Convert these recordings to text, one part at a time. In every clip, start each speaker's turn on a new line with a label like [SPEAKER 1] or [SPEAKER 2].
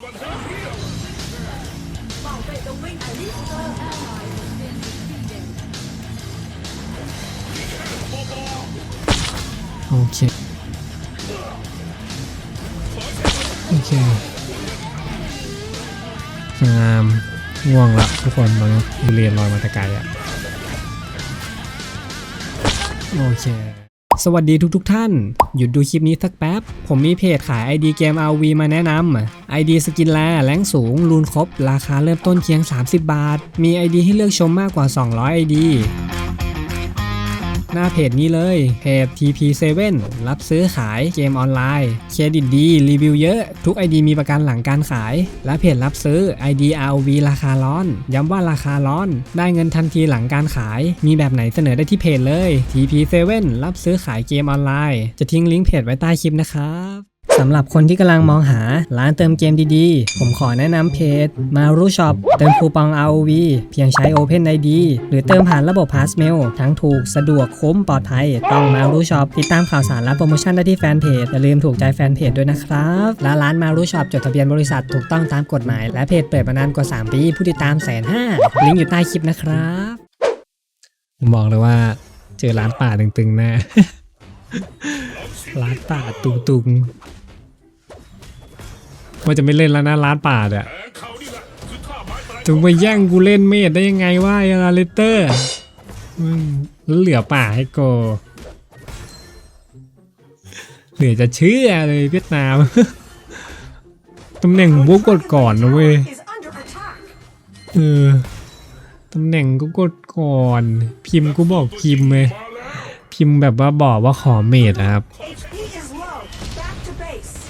[SPEAKER 1] โอเคโอเคสวยงามง่วงละทุกคนตอนนี้เรียนลอยมาแต่ไกลอะโอเค สวัสดีทุกๆทท่าน หยุดดูคลิปนี้สักแป๊บ ผมมีเพจขาย ID เกม RV มาแนะนำ ID สกินแลแรงสูง รูนครบ ราคาเริ่มต้นเพียง 30 บาท มี ID ให้เลือกชมมากกว่า 200 ID หน้าเพจนี้เลยเพจ TP7 รับซื้อขายเกมออนไลน์เครดิตดี รีวิวเยอะ ทุก ID มีประกันหลังการขาย และเพจรับซื้อ ID ROV ราคาร้อน ย้ำว่าราคาร้อน ได้เงินทันทีหลังการขาย มีแบบไหนเสนอได้ที่เพจเลย TP7 รับซื้อขายเกมออนไลน์ จะทิ้งลิงก์เพจไว้ใต้คลิปนะครับ สำหรับคนที่กำลังมองหาร้านเติมเกมดีๆ ผมขอแนะนำเพจ Maru Shop เติมคูปอง ROV เพียงใช้ Open ID หรือเติมผ่านระบบ Passmail ทั้งถูกสะดวกคุ้มปลอดภัย ต้อง Maru Shop ติดตามข่าวสารและโปรโมชั่นได้ที่แฟนเพจอย่าลืมถูกใจแฟนเพจด้วยนะครับและร้าน Maru Shop จดทะเบียนบริษัทถูกต้องตามกฎหมาย และเพจเปิดมานานกว่า 3 ปี ผู้ติดตามแสนห้าลิงก์อยู่ใต้คลิปนะครับผมบอกเลยว่าเจอร้านป่าตึงๆแน่ร้านป่าตุงๆ ว่าจะไม่เล่นแล้วนะร้านป่าเนี่ยถึงไปแย่งกูเล่นเมดได้ยังไงวะไอ้อาเลเตอร์แล้วเหลือป่าให้โกเหลือจะเชื่อเลยเวียดนามตำแหน่งบุกกดก่อนนะเว้ยเออตำแหน่งก็กดก่อน พิมพ์กูบอกพิมพ์เลยพิมพ์แบบว่าบอกว่าขอเมดนะครับ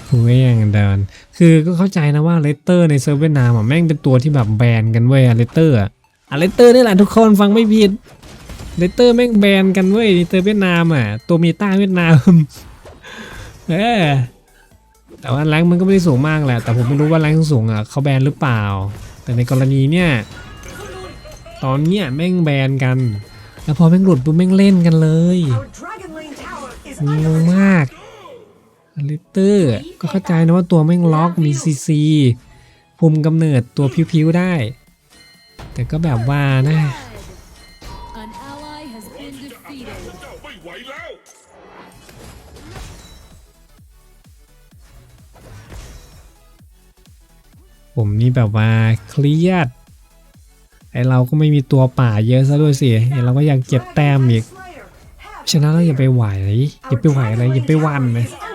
[SPEAKER 2] base.
[SPEAKER 1] กูก็ยังเดิน คือก็เข้าใจนะว่าเลเตอร์ในเซิร์ฟเวียดนามอะแม่งเป็นตัวที่แบบแบนกันเว้ยอะเลเตอร์อะอะเลเตอร์นี่แหละทุกคนฟังไม่ผิดเลเตอร์แม่งแบนกันเว้ยในเซิร์ฟเวียดนามอะตัวมีต้าเวียดนามเออแต่ว่าแรงค์มันก็ไม่ได้สูงมากแหละ แต่ผมไม่รู้ว่าแรงค์สูงอะเขาแบนหรือเปล่า แต่ในกรณีเนี่ย ตอนเนี้ยแม่งแบนกัน แล้วพอแม่งหลุดปุ๊บแม่งเล่นกันเลย
[SPEAKER 2] Our Dragon Lane Tower is
[SPEAKER 1] ง
[SPEAKER 2] under
[SPEAKER 1] ง
[SPEAKER 2] attack.
[SPEAKER 1] มาก ลิเตอร์ก็เข้าใจนะว่าตัวแม่งล็อกมีซีซีภูมิกำเนิดตัวพิ้วๆได้ แต่ก็แบบว่านะ
[SPEAKER 3] An ally has been defeated.
[SPEAKER 4] เจ้าไม่ไหวแล้ว
[SPEAKER 1] ผมนี่แบบว่าเครียด ไอเราก็ไม่มีตัวป่าเยอะซะด้วยสิไอเราก็อยากเก็บแต้มอีก
[SPEAKER 2] Slayer. Have
[SPEAKER 1] ฉะนั้นเราอย่าไปไหวอย่าไปไหวอะไรอย่าไปหวันเลย
[SPEAKER 2] is under attack.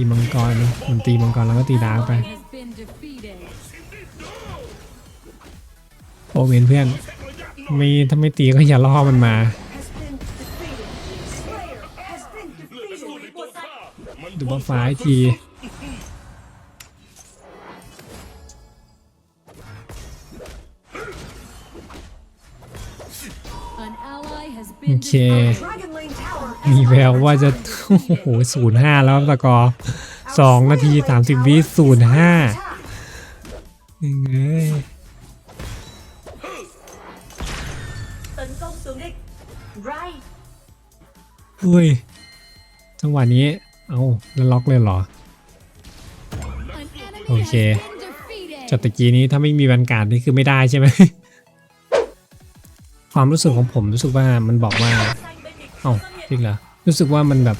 [SPEAKER 1] ตีมังกรมันตีมังกรแล้วก็ตีดาร์กไป
[SPEAKER 3] Has been defeated.
[SPEAKER 1] โอเวนเพื่อนไม่ถ้าไม่ตีก็อย่าล่อมันมา
[SPEAKER 2] Has been defeated. Slayer has been defeated.
[SPEAKER 1] ดูว่าฟ้าอีกที
[SPEAKER 3] An ally has
[SPEAKER 1] โอ
[SPEAKER 3] been
[SPEAKER 1] เค
[SPEAKER 3] defeated.
[SPEAKER 2] Dragon Lane Tower
[SPEAKER 1] มี
[SPEAKER 2] is
[SPEAKER 1] แววว่าจะ โอ้โหศูนย์ห้าแล้วครับตะกอสองนาทีสามสิบวิศูนย์ห้า
[SPEAKER 2] attack.
[SPEAKER 1] หนึ่งเอ้ย
[SPEAKER 2] Tấn công tướng địch. Right.
[SPEAKER 1] เฮ้ย จังหวะนี้ เอาแล้วล็อกเลยเหรอ
[SPEAKER 3] An enemy
[SPEAKER 1] Okay.
[SPEAKER 3] has been defeated.
[SPEAKER 1] จากตะกี้นี้ถ้าไม่มีบรรการนี่คือไม่ได้ใช่ไหม ความรู้สึกของผมรู้สึกว่ามันบอกว่า เอ้าจริงเหรอ รู้สึกว่ามันแบบ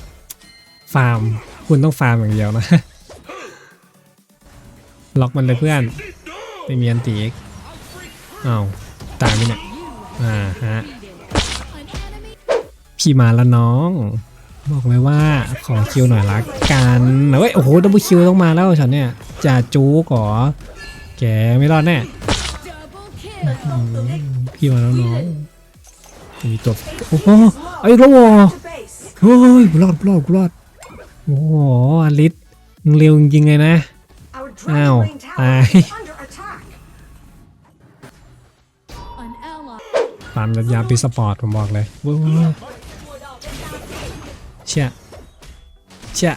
[SPEAKER 1] ฟาร์ม คุณต้องฟาร์มอย่างเดียวนะ ล็อกมันเลยเพื่อน ไม่มีอันตีอีกอ้าวตายไหมเนี่ยอ่าฮะพี่มาแล้วน้อง บอกเลยว่าขอคิวหน่อยละกันเฮ้ยโอ้โหดับเบิลคิวต้องมาแล้วฉันเนี่ยจ่าจูก่อแกไม่รอดแน่พี่มาแล้วน้องมีตัวโอ้โหไอ้ยรวอเฮ้ยรอดกูรอดกูรอด อ้โหอลิสมึงเร็วจริงๆเลยนะ
[SPEAKER 2] Our
[SPEAKER 1] Ow.
[SPEAKER 2] Dragon Lane Tower
[SPEAKER 1] Aye.
[SPEAKER 2] is under attack.
[SPEAKER 3] An ally
[SPEAKER 1] ตามระยะปีสปอร์ตผมบอกเลยเว้ยเชี่ยเชี่ย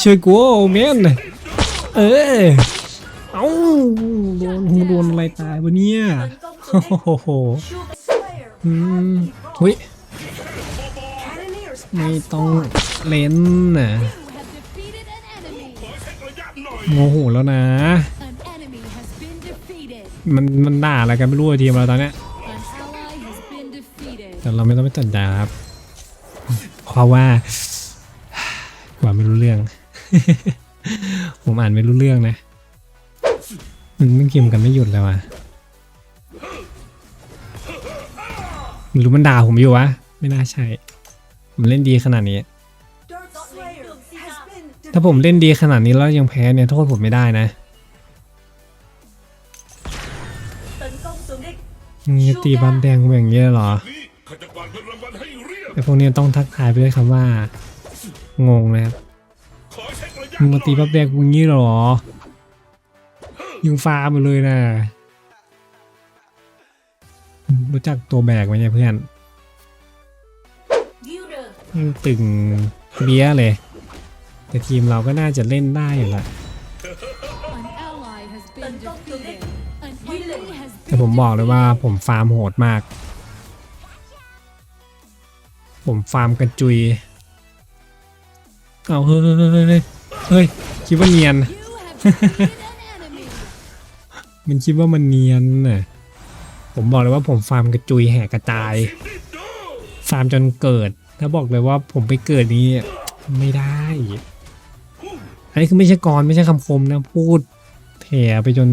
[SPEAKER 1] ช่วยกูเมนเออเอ้าโดนหูโดนอะไรตายวะเนี่ย
[SPEAKER 2] Tấn công
[SPEAKER 1] โอ้
[SPEAKER 2] tướng địch.
[SPEAKER 1] โห
[SPEAKER 2] Slayer
[SPEAKER 1] อืม
[SPEAKER 2] have
[SPEAKER 1] หุ้ย
[SPEAKER 2] evolved. Cannoneers
[SPEAKER 1] ไม่
[SPEAKER 2] have
[SPEAKER 1] ต้อง
[SPEAKER 2] spawned.
[SPEAKER 1] เล่นน่ะโมโหแล้วนะ มันมันด่าอะไรกันไม่รู้อะทีมเราตอนเนี้ยแต่เราไม่ต้องไปสนใจครับเพราะว่าว่าไม่รู้เรื่อง ผมอ่านไม่รู้เรื่องนะ มันไม่พิมกันไม่หยุดเลยว่ะหรือมันด่าผมอยู่วะ ไม่น่าใช่ ผมเล่นดีขนาดนี้ ถ้าผมเล่นดีขนาดนี้แล้วยังแพ้เนี่ยโทษผมไม่ได้นะ
[SPEAKER 2] tấn công tướng địch
[SPEAKER 1] นี่ตีบัมแดงผมอย่างเงี้ยเหรอ
[SPEAKER 2] นี่
[SPEAKER 4] ข้าจะกวาดเงินรางวัลให้เรียบ
[SPEAKER 1] แต่พวกนี้ต้องทักทายไปด้วยคำว่า งงนะครับ
[SPEAKER 4] ขอเช็คระยะ
[SPEAKER 1] มึงมาตีบับแดงกูอย่างงี้เหรอยิงฟ้ามาเลยนะ รู้จักตัวแบกไหมเนี่ยเพื่อน
[SPEAKER 2] Gilder
[SPEAKER 1] อืมตึงเบี้ยเลย แต่ทีมเราก็น่าจะเล่นได้อยู่ละ
[SPEAKER 3] An ally has been defeated. An enemy has
[SPEAKER 1] แต่
[SPEAKER 3] been
[SPEAKER 1] ผมบอกเลยว่าผมฟาร์มโหดมาก ผมฟาร์มกระจุย เอาเฮ้ยเฮ้ยเฮ้ยเฮ้ยเฮ้ยคิดว่าเนียน
[SPEAKER 3] You have defeated an enemy.
[SPEAKER 1] มันคิดว่ามันเนียนน่ะผมบอกเลยว่าผมฟาร์มกระจุยแหกกระจาย ฟาร์มจนเกิด ถ้าบอกเลยว่าผมไปเกิดนี้ไม่ได้ อันนี้คือไม่ใช่กรไม่ใช่คำคมนะพูดแถไปจน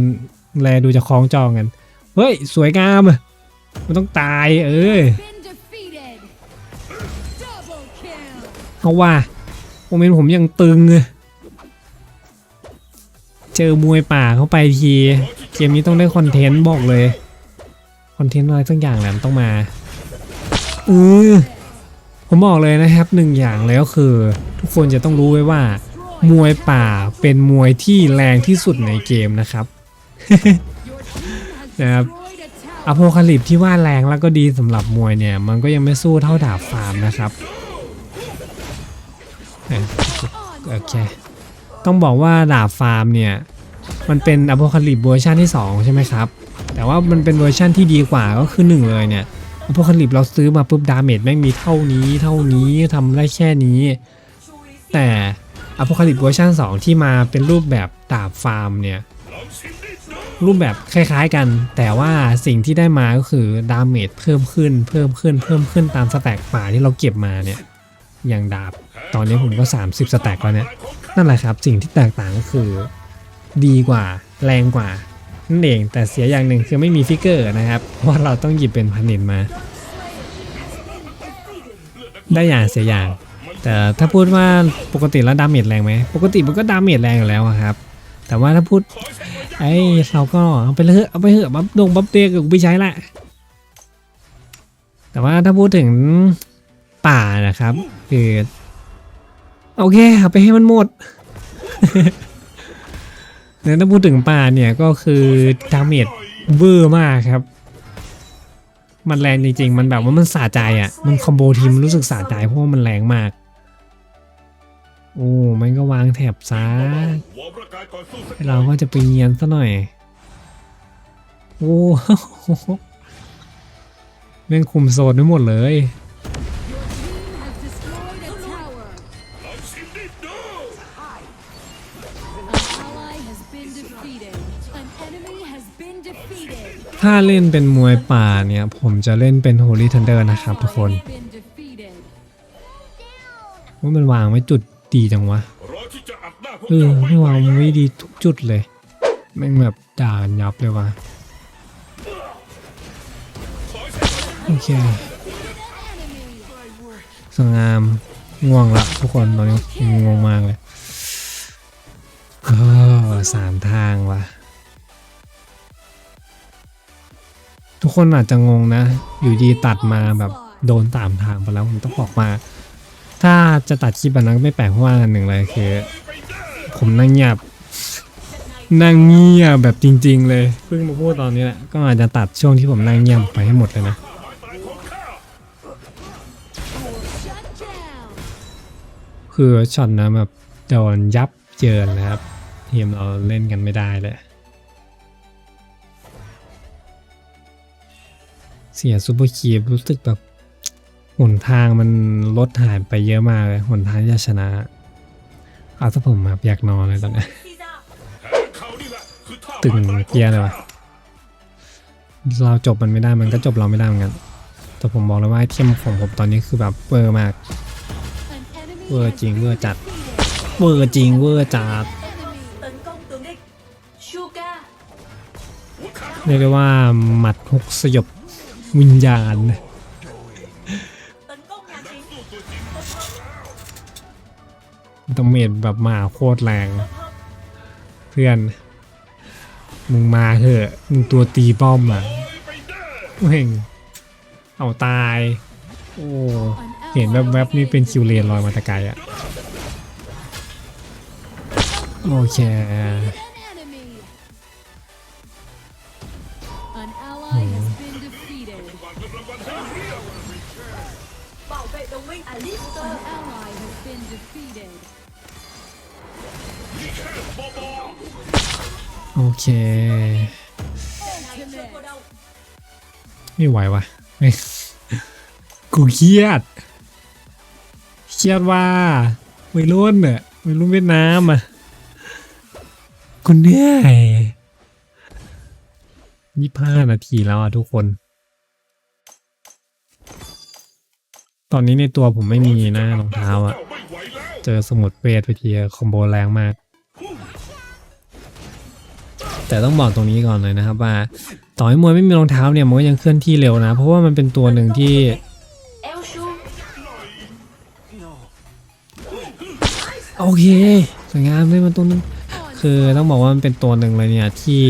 [SPEAKER 1] แลดูจะคล้องจองกันเฮ้ย สวยงามอะมันต้องตายเออ
[SPEAKER 3] Been defeated. Double kill.
[SPEAKER 1] เอาว่าโมเมนต์ผมยังตึง เจอมวยป่าเข้าไปที เกมนี้ต้องได้คอนเทนต์บอกเลย คอนเทนต์อะไรสักอย่างแหละมันต้องมาเออผมบอกเลยนะครับหนึ่งอย่างเลยก็คือ ทุกคนจะต้องรู้ไว้ว่า มวยป่าเป็นมวยที่แรงที่สุดในเกมนะครับ
[SPEAKER 3] Your team has
[SPEAKER 1] Yeah.
[SPEAKER 3] destroyed a
[SPEAKER 1] อโพคาลิปที่ว่าแรงแล้วก็ดีสำหรับมวยเนี่ย มันก็ยังไม่สู้เท่าดาบฟาร์มนะครับโอเคต้องบอกว่าดาบฟาร์มเนี่ย มันเป็นอโพคาลิปเวอร์ชันที่ 2 ใช่ไหมครับ แต่ว่ามันเป็นเวอร์ชันที่ดีกว่าก็คือ 1 เลยเนี่ยอโพคาลิปเราซื้อมาปุ๊บดาเมจแม่งมีเท่านี้เท่านี้ทำได้แค่นี้ แต่ อโพคาลิปเวอร์ชัน2ที่มาเป็นรูปแบบดาบฟาร์มเนี่ยรูปแบบคล้ายๆกัน แต่ว่าสิ่งที่ได้มาก็คือดาเมจเพิ่มขึ้นเพิ่มขึ้นเพิ่มขึ้นตามสแต็กป่าที่เราเก็บมาเนี่ยอย่างดาบตอนนี้ผมก็ 30 สแต็กแล้วเนี่ยนั่นแหละครับสิ่งที่แตกต่างก็คือดีกว่าแรงกว่านั่นเองแต่เสียอย่างหนึ่งคือไม่มีฟิกเกอร์นะครับเพราะว่าเราต้องหยิบเป็นพันนินมา ได้อย่างเสียอย่าง แต่ถ้าพูดว่าปกติแล้วดาเมจแรงไหมปกติมันก็ดาเมจแรงอยู่แล้วครับ แต่ว่าถ้าพูดไอ้เราก็เอาไปเถอะเอาไปเถอะบัฟดงบัฟเตียกับกูไปใช้ละแต่ว่าถ้าพูดถึงป่านะครับ คือโอเคเอาไปให้มันหมดแล้ถ้าพูดถึงป่าเนี่ยก็คือดาเมจเวอร์มากครับ มันแรงจริงๆ มันแบบว่ามันสะใจอะ มันคอมโบทีมมันรู้สึกสะใจเพราะว่ามันแรงมาก โอ้มันก็วางแถบซ้าเราก็จะไปเงียนซะหน่อย โอ้แม่งคุมโซนได้หมดเลยถ้าเล่นเป็นมวยป่าเนี่ย ผมจะเล่นเป็น Holy Thunder นะครับทุกคนว่ามันวางไว้จุด ดีจังวะ
[SPEAKER 4] รออัดหน้าพวก
[SPEAKER 1] เออ
[SPEAKER 4] เจ้าไว้
[SPEAKER 1] ไม่วางไว้ดีทุกจุดเลยแม่งแบบด่ากันยับเลยว่ะโอเคสวยงามง่วงละทุกคนตอนนี้ง่วงมากเลยเออสามทางว่ะทุกคนอาจจะงงนะ อยู่ดีตัดมาแบบโดนตามทางไปแล้วผมต้องบอกว่า ถ้าจะตัดคลิปแบบนั้นก็ไม่แปลกเพราะว่าอันหนึ่งเลยคือ ผมนั่งเงียบนั่งเงียบแบบจริง ๆ เลยเพิ่งมาพูดตอนนี้แหละก็อาจจะตัดช่วงที่ผมนั่งเงียบไปให้หมดเลยนะคือช็อตนะแบบโดนยับเยินนะครับ ทีมเราเล่นกันไม่ได้เลย เสียซูเปอร์คีบรู้สึกแบบ หนทางมันลดหายไปเยอะมากเลยหนทางที่จะชนะเอาถ้าผมแบบอยากนอนเลยตอนนี้ตึงเกียร์เลยวะเราจบมันไม่ได้มันก็จบเราไม่ได้เหมือนกันแต่ผมบอกเลยว่าไอเทมของผมตอนนี้คือแบบเวอร์มาก เวอร์จริงเวอร์จัด เวอร์จริงเวอร์จัดเรียกได้ว่าหมัดฮุกสยบวิญญาณ
[SPEAKER 2] tấn
[SPEAKER 1] ดาเมจแบบมาโคตรแรง เพื่อน มึงมาเถอะมึงตัวตีป้อมอะเพ่งเอาตาย โอ้เห็น
[SPEAKER 3] ally
[SPEAKER 1] แวบๆนี่เป็นคิวเลนลอยมาตะไกลอะ โอเค ไม่ไหววะกูเครียด เครียดว่าวัยรุ่นเน่ะวัยรุ่นเวียดนามอะกูเหนื่อยยี่ห้านาทีแล้วอะทุกคน ตอนนี้ในตัวผมไม่มีนะรองเท้าอะ
[SPEAKER 4] เจ้าไม่ไหวแล้ว
[SPEAKER 1] เจอสมุดเวทไปทีคอมโบแรงมาก แต่ต้องบอกตรงนี้ก่อนเลยนะครับว่าต่อให้มวยไม่มีรองเท้าเนี่ยมันก็ยังเคลื่อนที่เร็วนะ เพราะว่ามันเป็นตัวหนึ่งที่โอเคสวยงามเลยมันตัวนึงคือต้องบอกว่ามันเป็นตัวหนึ่งเลยเนี่ยที่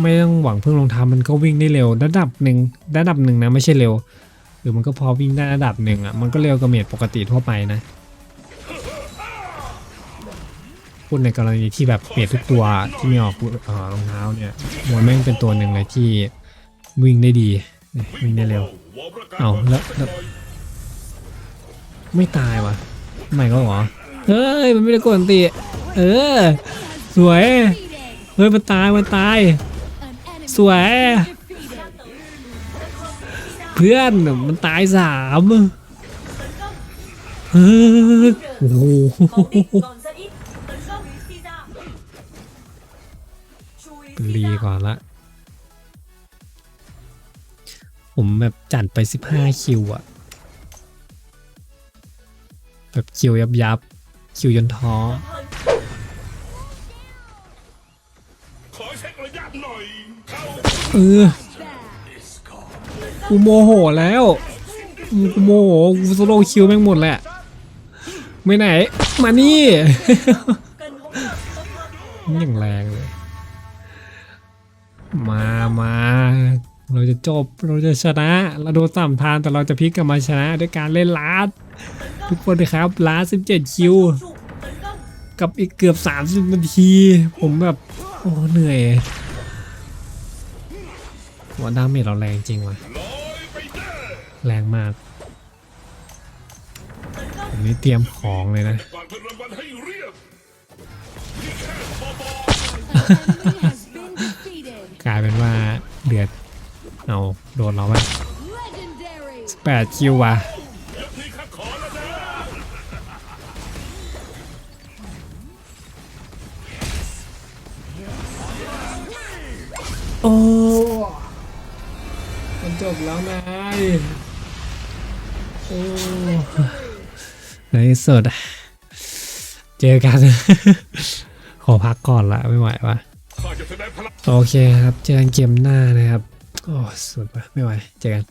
[SPEAKER 1] ไม่ต้องหวังพึ่งรองเท้ามันก็วิ่งได้เร็ว ระดับหนึ่งระดับหนึ่งนะไม่ใช่เร็วหรือมันก็พอวิ่งได้ระดับหนึ่งอะมันก็เร็วกว่าเมดปกติทั่วไปนะ พูดในกรณีที่แบบเมดทุกตัวที่ไม่ออกเอ่อรองเท้าเนี่ยมวยแม่งเป็นตัวหนึ่งเลยที่วิ่งได้ดีวิ่งได้เร็วเอาแล้วแล้วไม่ตายวะไม่ก็เหรอเฮ้ยมันไม่ได้กดอันตีเออ สวยเฮ้ยมันตายมันตาย สวย เพื่อนมันตายสามเฮ้ยโอ้โห รีก่อนละ ผมแบบจัดไป 15 คิวอะแบบคิวยับยับ คิวจนท้อ
[SPEAKER 2] hơn
[SPEAKER 4] ขอเอ
[SPEAKER 1] อกูโมโหแล้วกูโมโหกูสโลคิวแม่งหมดแหละ ไม่ไหน มานี่ อย่างแรงเลย มามา เราจะจบ เราจะชนะ เราโดนสามทานแต่เราจะพลิกกลับมาชนะด้วยการเล่นลาดทุกคนนะครับลาด17 คิว
[SPEAKER 2] trụ tấn công
[SPEAKER 1] กับอีกเกือบ 30 นาที ผมแบบ โอ้เหนื่อยว่าดาเมจเราแรงจริงว่ะ
[SPEAKER 4] แร
[SPEAKER 1] งมากผมนี่เตรียมของเลยนะ
[SPEAKER 4] กำลังวันให้เรียบนี่แค่บอบอ
[SPEAKER 3] An enemy has been defeated.
[SPEAKER 1] กลายเป็นว่าเดือดเอาโดนเราไป
[SPEAKER 3] Legendary.
[SPEAKER 1] แปดคิวว่ะ
[SPEAKER 4] ยกนี้ข้าขอแล้วนะ
[SPEAKER 1] โอ้มันจบแล้วนายโอ้ในที่สุดเจอกัน ขอพักก่อนละไม่ไหววะ โอเคครับ เจอกันเกมหน้านะครับ โอ้ สุดปะไม่ไหว เจอกัน